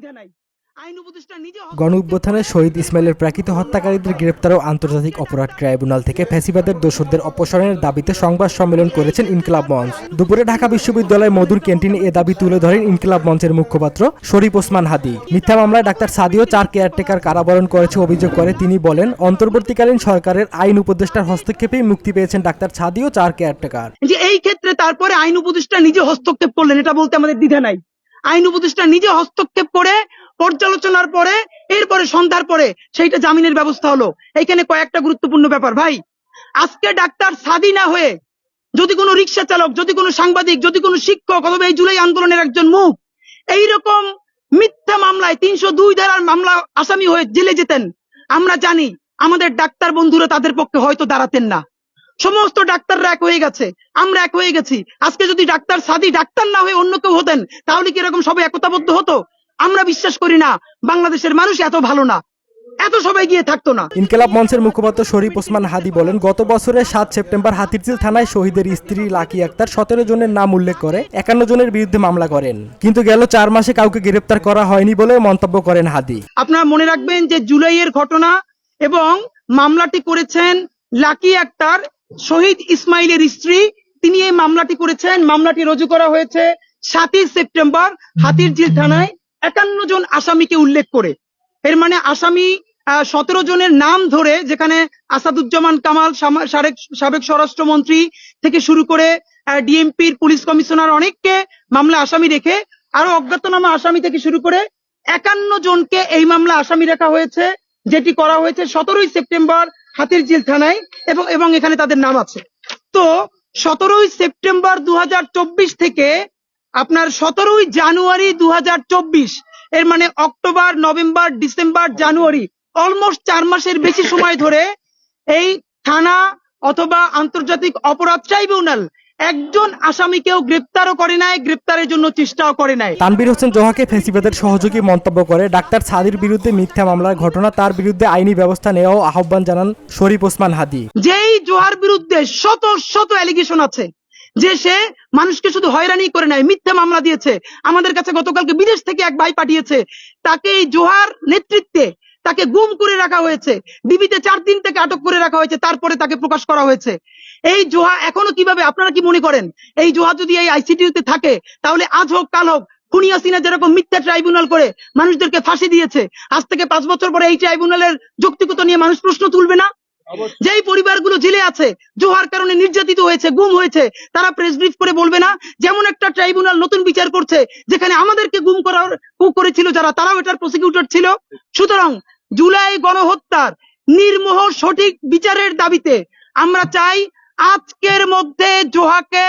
দ্বিধা নাই। গণ উত্থানে শহীদ ইসমাইলের প্রাকৃত হত্যাকারীদের গ্রেপ্তার ও আন্তর্জাতিক অপরাধ ট্রাইব্যুনাল থেকে ফ্যাসিবাদের দোষরদের অপসারণের দাবিতে সংবাদ সম্মেলন করেছেন ইনকিলাব মঞ্চ। দুপুরে ঢাকা বিশ্ববিদ্যালয়ের মধুর ক্যান্টিনে এ দাবি তুলে ধরেন ইনকিলাব মঞ্চের মুখপাত্র শরীফ ওসমান হাদি। মিথ্যা মামলায় ডাক্তার সাদিও চার কেয়ারটেকার কারাবরণ করেছে অভিযোগ করে। তিনি বলেন অন্তর্বর্তীকালীন সরকারের আইন উপদেষ্টার হস্তক্ষেপেই মুক্তি পেয়েছেন ডাক্তার সাদিও চার কেয়ারটেকার। এই ক্ষেত্রে তারপরে আইন উপদেষ্টা নিজে হস্তক্ষেপ করলেন এটা বলতে আমাদের দ্বিধা নাই। আইন উপদেষ্টা নিজে হস্তক্ষেপ করে পর্যালোচনার পরে, এরপরে সন্ধ্যার পরে সেইটা জামিনের ব্যবস্থা হলো। এখানে কয়েকটা গুরুত্বপূর্ণ ব্যাপার। ভাই, আজকে ডাক্তার সাদি না হয়ে যদি কোনো রিক্সা চালক, যদি কোনো সাংবাদিক, যদি কোনো শিক্ষক অথবা এই জুলাই আন্দোলনের একজন মুখ এইরকম মিথ্যা মামলায় তিনশো দুই ধারার মামলা আসামি হয়ে জেলে যেতেন, আমরা জানি আমাদের ডাক্তার বন্ধুরা তাদের পক্ষে হয়তো দাঁড়াতেন না। সমস্ত ডাক্তাররা এক হয়ে গেছে। আমরা এক হয়ে গেছি। আজকে যদি ডাক্তার সাদি ডাক্তার না হয়ে অন্য কেউ হতেন তাহলে কি এরকম সবাই একতাবদ্ধ হতো? আমরা বিশ্বাস করি না। বাংলাদেশের মানুষ এত ভালো না। এত সবাই গিয়ে থাকতো না। ইনকেলাব মঞ্চের মুখপাত্র শরীফ ওসমান হাদি বলেন গত বছরের সাত সেপ্টেম্বর হাতিরঝিল থানায় শহীদের স্ত্রী লাকি আক্তার সতেরো জনের নাম উল্লেখ করে একান্ন জনের বিরুদ্ধে মামলা করেন। কিন্তু গেল চার মাসে কাউকে গ্রেপ্তার করা হয়নি বলে মন্তব্য করেন হাদি। আপনারা মনে রাখবেন যে জুলাইয়ের ঘটনা এবং মামলাটি করেছেন লাকি আক্তার শহীদ ইসমাইলের স্ত্রী, তিনি এই মামলাটি করেছেন। মামলাটি রুজু করা হয়েছে সাতই সেপ্টেম্বর হাতিরঝিল থানায়। একান্ন জন আসামিকে উল্লেখ করে। এর মানে আসামি সতেরো জনের নাম ধরে যেখানে আসাদুজ্জামান কামাল সাবেক স্বরাষ্ট্রমন্ত্রী থেকে শুরু করে ডিএমপির পুলিশ কমিশনার অনেককে মামলা আসামি রেখে আরও অজ্ঞাতনামা আসামি থেকে শুরু করে একান্ন জনকে এই মামলা আসামি রাখা হয়েছে, যেটি করা হয়েছে সতেরোই সেপ্টেম্বর হাতিরঝিল থানায় এবং এবং এখানে তাদের নাম আছে। তো সতেরোই সেপ্টেম্বর দু হাজার চব্বিশ থেকে আপনার সতেরোই জানুয়ারি দু হাজার চব্বিশ, এর মানে October, November, December, January, almost চার মাসের বেশি সময় ধরে এই থানা অথবা আন্তর্জাতিক অপরাধ ট্রাইব্যুনাল একজন আসামিকেও গ্রেপ্তারও করে নাই গ্রেপ্তারের জন্য চেষ্টাও করে নাই। তানবির হোসেন জোহাকে ফেসিবাদের সহযোগী মন্তব্য করে ডাক্তার সাদির বিরুদ্ধে মিথ্যা মামলার ঘটনা তার বিরুদ্ধে আইনি ব্যবস্থা নেওয়াও আহ্বান জানান শরীফ ওসমান হাদি। যেই জোহার বিরুদ্ধে শত শত অ্যালিগেশন আছে যে সে মানুষকে শুধু হয়রানি করে নাই মিথ্যা মামলা দিয়েছে আমাদের কাছে গতকালকে বিদেশ থেকে এক ভাই পাঠিয়েছে তাকে এই জোহার নেতৃত্বে তাকে গুম করে রাখা হয়েছে। ডিবিতে চার দিন থেকে আটক করে রাখা হয়েছে, তারপরে তাকে প্রকাশ করা হয়েছে। এই জোহা এখনও কীভাবে, আপনারা কি মনে করেন? এই জোহা যদি এই আইসিটিউতে থাকে, তাহলে আজ হোক, কাল হোক খুনিয়াসিনা যেরকম মিথ্যা ট্রাইব্যুনাল করে মানুষদেরকে ফাঁসি দিয়েছে, আজ থেকে পাঁচ বছর পরে এই ট্রাইব্যুনালের যৌক্তিকতা নিয়ে মানুষ প্রশ্ন তুলবে না? যেই পরিবারগুলো জেলে আছে জোহার কারণে নির্যাতিত হয়েছে গুম হয়েছে তারা প্রেস ব্রিফ করে বলবে না যেমন একটা ট্রাইব্যুনাল নতুন বিচার করছে যেখানে আমাদেরকে গুম করার কু- করেছিল যারা তারাও এটার প্রসিকিউটর ছিল। সুতরাং জুলাই গণহত্যার নির্মোহ সঠিক বিচারের দাবিতে আমরা চাই আজকের মধ্যে জোহাকে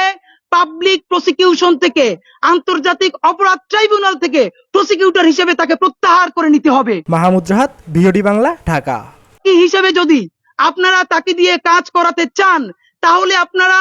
পাবলিক প্রসিকিউশন থেকে আন্তর্জাতিক অপরাধ ট্রাইব্যুনাল থেকে প্রসিকিউটর হিসেবে তাকে প্রত্যাহার করে নিতে হবে। মাহমুদ রাহাত বিওডি বাংলা ঢাকা। কি হিসেবে যদি আপনারা তাকে দিয়ে কাজ করাতে চান তাহলে আপনারা